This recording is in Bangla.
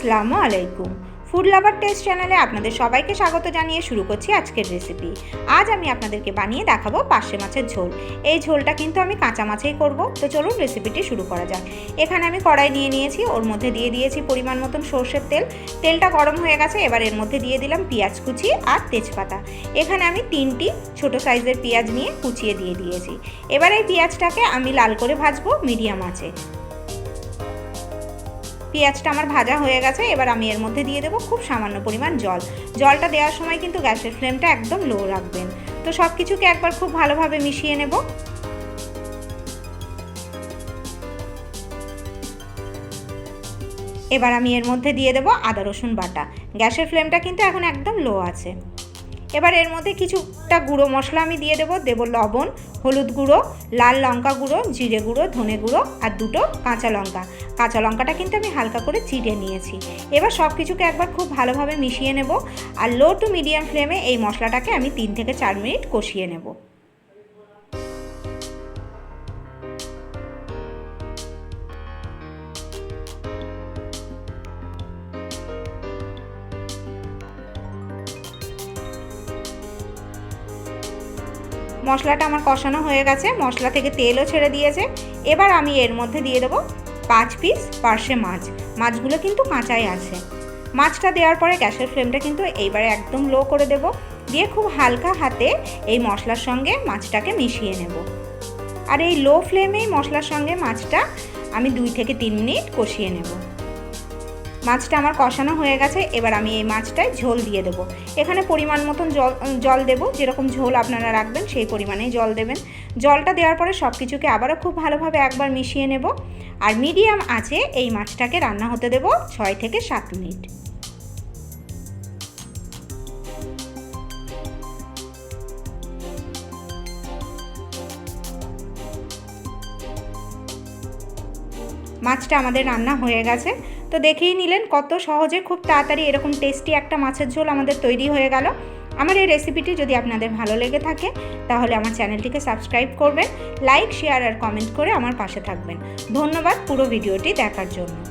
আসসালামু আলাইকুম। ফুড লাভার টেস্ট চ্যানেলে আপনাদের সবাইকে স্বাগত জানিয়ে শুরু করছি আজকের রেসিপি আজ আমি আপনাদেরকে বানিয়ে দেখাবো পার্শে মাছের ঝোল। এই ঝোলটা কিন্তু আমি কাঁচা মাছেই করব। তো চলুন রেসিপিটি শুরু করা যাক। এখানে আমি কড়াই নিয়ে নিয়েছি, ওর মধ্যে দিয়ে দিয়েছি পরিমাণ মতন সর্ষের তেল। তেলটা গরম হয়ে গেছে, এবার এর মধ্যে দিয়ে দিলাম পেঁয়াজ কুচি আর তেজপাতা। এখানে আমি তিনটি ছোট সাইজের পেঁয়াজ নিয়ে কুচিয়ে দিয়ে দিয়েছি। এবার এই পেঁয়াজটাকে আমি লাল করে ভাজবো মিডিয়াম আছে পেঁয়াজটা আমার ভাজা হয়ে গেছে, এবার আমি এর মধ্যে দিয়ে দেবো খুব সামান্য পরিমাণ জল। জলটা দেওয়ার সময় কিন্তু গ্যাসের ফ্লেমটা একদম লো রাখবেন। তো সব কিছুকে একবার খুব ভালোভাবে মিশিয়ে নেব। এবার আমি এর মধ্যে দিয়ে দেবো আদা রসুন বাটা। গ্যাসের ফ্লেমটা কিন্তু এখন একদম লো আছে। এবার এর মধ্যে কিছুটা গুঁড়ো মশলা আমি দিয়ে দেবো। দেবো লবণ, হলুদ গুঁড়ো, লাল লঙ্কা গুঁড়ো, জিরে গুঁড়ো, ধনে গুঁড়ো আর দুটো কাঁচা লঙ্কা। কাঁচা লঙ্কাটা কিন্তু আমি হালকা করে চিটে নিয়েছি। এবার সব কিছুকে একবার খুব ভালোভাবে মিশিয়ে নেব আর লো টু মিডিয়াম ফ্লেমে এই মশলাটাকে আমি তিন থেকে চার মিনিট কষিয়ে নেব। মশলাটা আমার কষানো হয়ে গেছে, মশলা থেকে তেলও ছেড়ে দিয়েছে। এবার আমি এর মধ্যে দিয়ে দেবো পাঁচ পিস পার্শে মাছ। মাছগুলো কিন্তু কাঁচাই আছে। মাছটা দেওয়ার পরে গ্যাসের ফ্লেমটা কিন্তু এইবারে একদম লো করে দেব। দিয়ে খুব হালকা হাতে এই মশলার সঙ্গে মাছটাকে মিশিয়ে নেব। আর এই লো ফ্লেমেই মশলার সঙ্গে মাছটা আমি দুই থেকে তিন মিনিট কষিয়ে নেব। মাছটা আমার কষানো হয়ে গেছে, এবার আমি এই মাছটায় ঝোল দিয়ে দেবো। এখানে পরিমাণ মতন জল জল দেবো, যেরকম ঝোল আপনারা রাখবেন সেই পরিমাণেই জল দেবেন। জলটা দেওয়ার পরে সব কিছুকে আবারও খুব ভালোভাবে একবার মিশিয়ে নেব। আর মিডিয়াম আছে এই মাছটাকে রান্না হতে দেবো ছয় থেকে সাত মিনিট। মাছটা আমাদের রান্না হয়ে গেছে। তো দেখেই নিলেন কত সহজে, খুব তাড়াতাড়ি এরকম টেস্টি একটা মাছের ঝোল আমাদের তৈরি হয়ে গেল। আমার এই রেসিপিটি যদি আপনাদের ভালো লেগে থাকে, তাহলে আমার চ্যানেলটিকে সাবস্ক্রাইব করবেন লাইক শেয়ার আর কমেন্ট করে আমার পাশে থাকবেন। ধন্যবাদ পুরো ভিডিওটি দেখার জন্য।